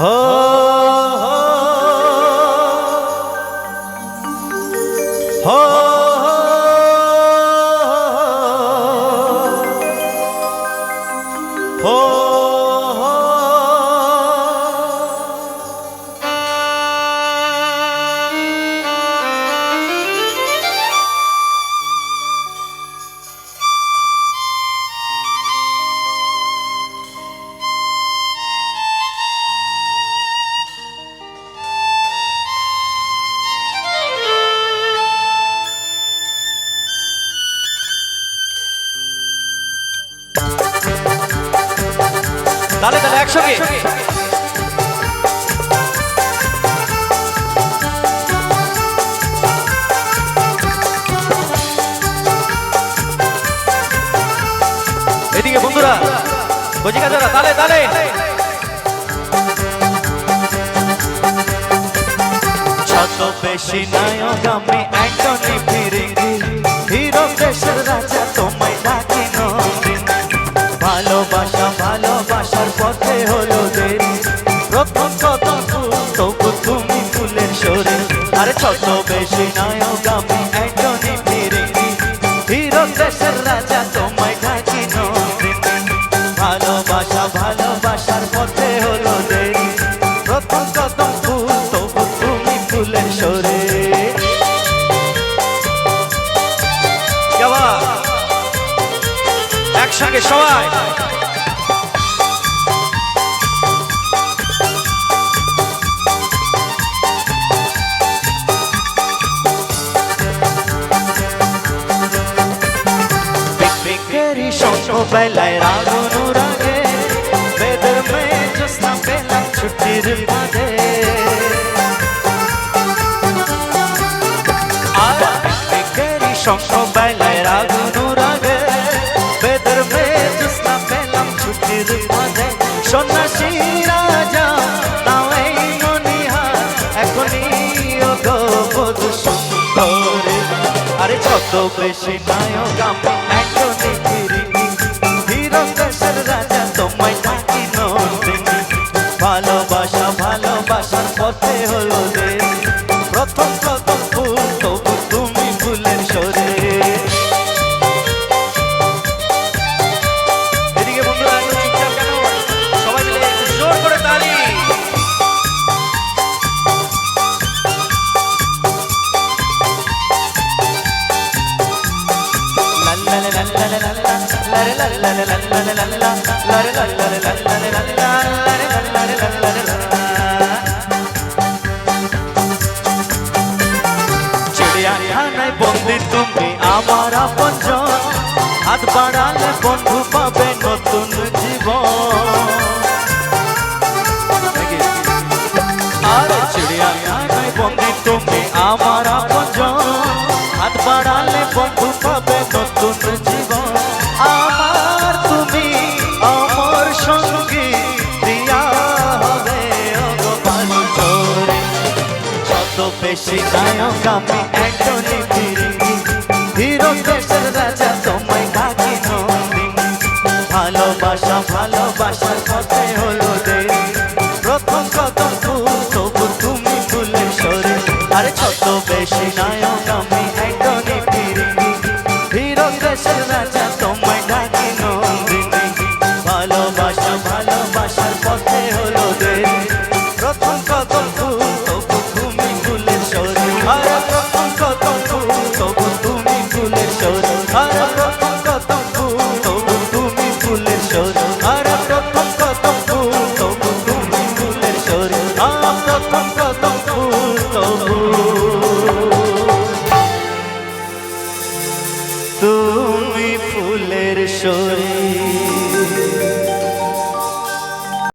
হো হো তাহলে তাহলে একসঙ্গে। এদিকে বন্ধুরা কচিকা যারা, তালে তালে। ছোট বেশি নায়ক আমি একজনই ফিরিঙ্গি, হিরো দেশের রাজা পথে হলো দেরি। প্রথম কদম ফুল, তবু তুমি ফুলের সরে। আরে ছোট বেশি নায়ক আমি একজনই ফিরিঙ্গি হিরো দেশের রাজা তোমায় নন্দিন ভালোবাসা, ভালোবাসার পথে হলো দেরি। প্রথম ফুল, তবু তুমি ফুলের সরে। একসঙ্গে সবাই। বেলায় রাগনু রাগে বেদের মেয়ে জোসনা পেলাম ছুটির মাঝে সঙ্গ বেলায় রাগনু রাগে বেদের মেয়ে জোসনা পেলাম ছুটির মাঝে সন্ন্যাসী রাজা তাও এই ননিহার এখনই গো বধু সুন্দরী আরে ছোট বেশি নায়ক আমি একজনই চিড়িয়াখানায় বন্দি তুমি আমার আপনজন হাত বাড়ালে বন্ধু পাবে নতুন জীবন আরে চিড়িয়াখানায় বন্দি তুমি আমার আপনজন হাত বাড়ালে বন্ধু পাবে নতুন জীবন আমার তুমি আমার সঙ্গী দিয়া হবে অগপাল চোরে। যত বেশি গায়ক আমি একজনই ফিরিঙ্গি হিরো দেশের রাজা